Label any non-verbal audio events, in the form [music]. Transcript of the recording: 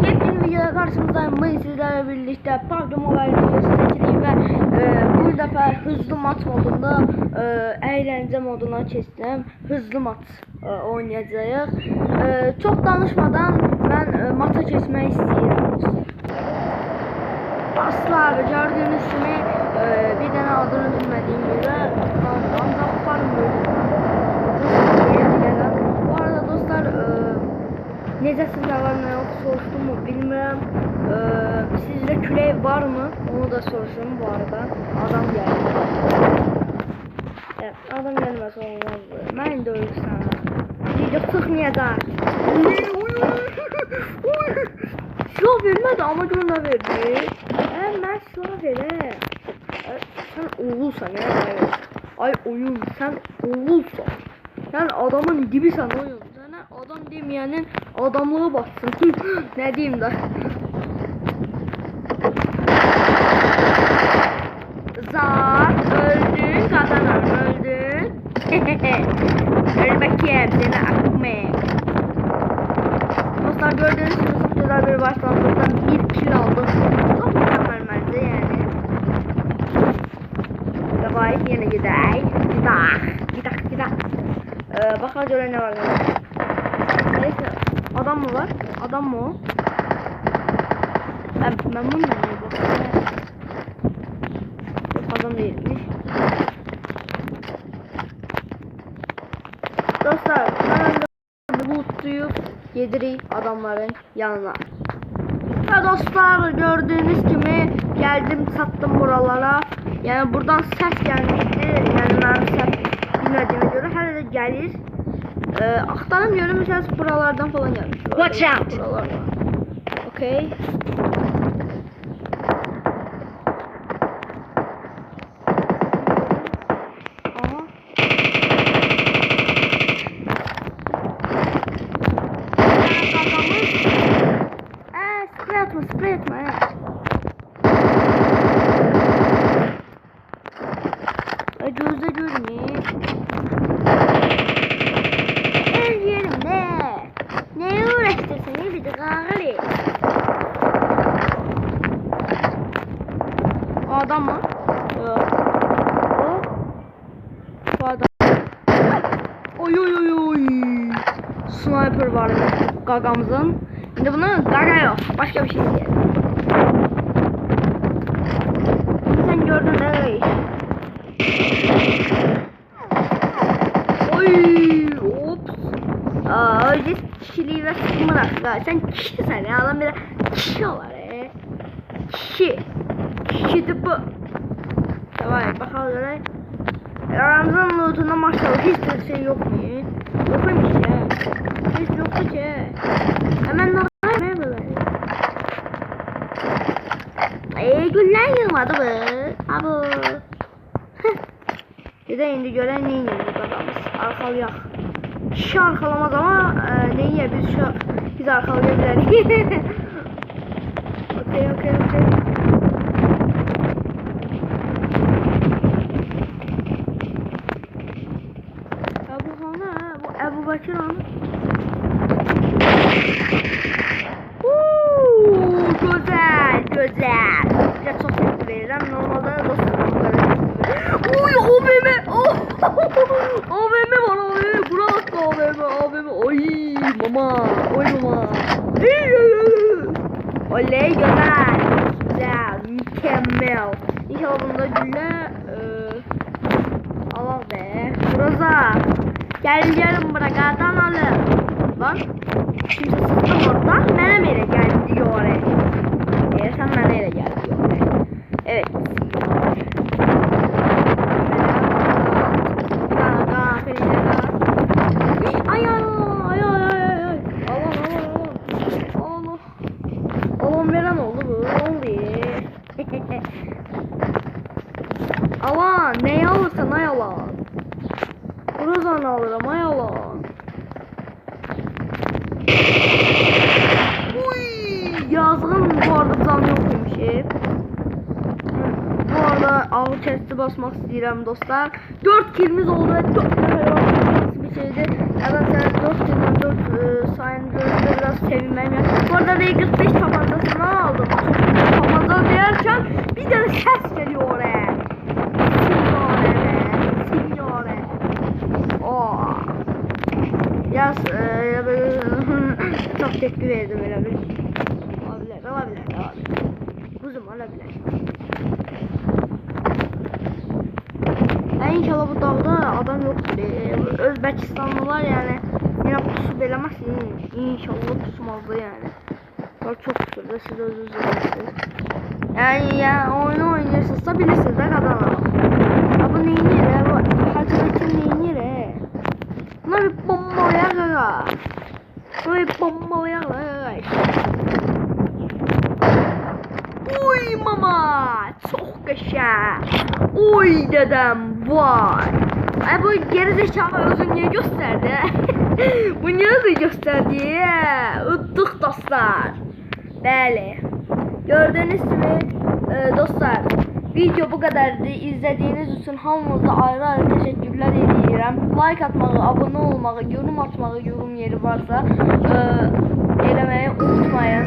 yepyeni videoda karşınızdayım. Bugün sizlerle birlikte PUBG Mobile videosu ve e, bu defa hızlı mat modunda e, eğlence moduna keçtim. Hızlı mat e, oynayacağız. E, çok danışmadan ben e, mata geçmek istiyorum. Dostlar gördüğünüz gibi e, bir tane adını bilmediğim biri ancak böyle. Bu arada dostlar e, necəsində var soruşdum mu bilmirəm. E, sizdə külək var mı? Onu da soruşum bu arada. Adam gəldi. Evet, adam gəlməsə olmaz. Mən indi ölürsən. Video çıxmayacaq. Silah vermədi amma görə nə verdi? Hə, mən silah verəm. Ə, Sən oğulsan ya. Ay, ay oyun, sən oğulsan. Sən adamın dibisən oyun. Sənə adam deməyənin adamlığı batsın. [laughs] nə deyim də. Zat öldün, kazanan öldün. [laughs] Öl bakayım seni akmayayım. Dostlar gördüğünüz gibi çok güzel bir başlangıçtan bir kill aldık. Çok mükemmel bence yani. Davay yine gidelim. Gidelim. Gidelim gidelim. Ee, bakalım göre ne var. Neyse. Adam mı var? Adam mı o? Ben memnun muyum? Yok adam değilmiş. Dostlar ben lootlayıp yedireyim adamların yanına. Ve dostlar gördüğünüz gibi geldim sattım buralara. Yani buradan ses gelmişti. Yani ben ses bilmediğime göre her de gelir. Ee, aktarım görüm ses buralardan falan gelmiş. Watch out. Buralardan. Okay. Aha. Eee sprey atma sprey atma evet. Ay gözde görmeyeyim. El yerim ne? Neye uğraştırsın iyi bir de kahri. O adam mı? Yok. O. Bu adam. Oy oy oy oy. Sniper var gagamızın. Şimdi buna gaga yok. Başka bir şey değil. Sen gördün değil. Oy, ops. Aa, önce kişiliği ve sıkımırak. Ya sen kişisin ya. Adam bir de kişi var e. Kişi. Kişi de bu. Tamam bakalım öyle. Aramızın lootunda maşallah hiç şey yok mu? Yokmuş ya. Hiç yoktu ki. Hemen daha ne böyle? Eee yılmadı mı? Abi. Bir de indi gören neyin yedik adamız. Arkalıyor. Kişi arkalamaz ama e, neyin ya biz şu biz arkalayabiliriz. [laughs] okey okey okey. Ya bu hana ha, bu Ebu Bakır hana. Uuu, güzel, güzel. Ya çok tepki veririm. Normalde dostlarım bu kadar tepki veririm. Uy, AVM. Oh. AVM var, AVM. Bura attı AVM, AVM. Oy, mama. Oy mama. Oley, güzel. Güzel, mükemmel. İnşallah bunda gülle e, Allah be. Buraza. Gel yarın bırakadan alır. Lan. arada av chest'i basmak istiyorum dostlar. 4 kilimiz oldu ve 4 bir şeydi. Evet sen 4 kilden 4 e, sayende biraz sevinmem ya. Bu arada Ray 45 papandasından aldım. Papanda değerken bir tane ses geliyor oraya. Signore be. Signore. Oh. Yaz e, [laughs] çok tepki verdim öyle bir. Olabilir olabilir olabilir. Kuzum olabilir. İnşallah bu dağda adam yoktur. Özbekistanlılar yani yine pusu belemez. İnşallah pusmazdı yani. Bak çok kusurda siz özünüzü bilirsiniz. Yani ya oyunu oynuyorsunuz bilirsiniz de kazanalım. Ya bu neyin yeri? Bu Hacı'daki neyin yeri? Bunlar bir bombalaya gaga. Bunlar bir bombalaya gaga. Uy mama çok geçer. Uy dedem vay. Ay bu geri zekalı özün niye gösterdi? [laughs] bu niye özün gösterdi? Uttuk dostlar. Bəli. Gördüğünüz gibi e, dostlar video bu kadardı. İzlediğiniz için hamınıza ayrı ayrı teşekkürler edirəm. Like atmağı, abone olmağı, yorum atmağı, yorum yeri varsa e, eləməyi unutmayın.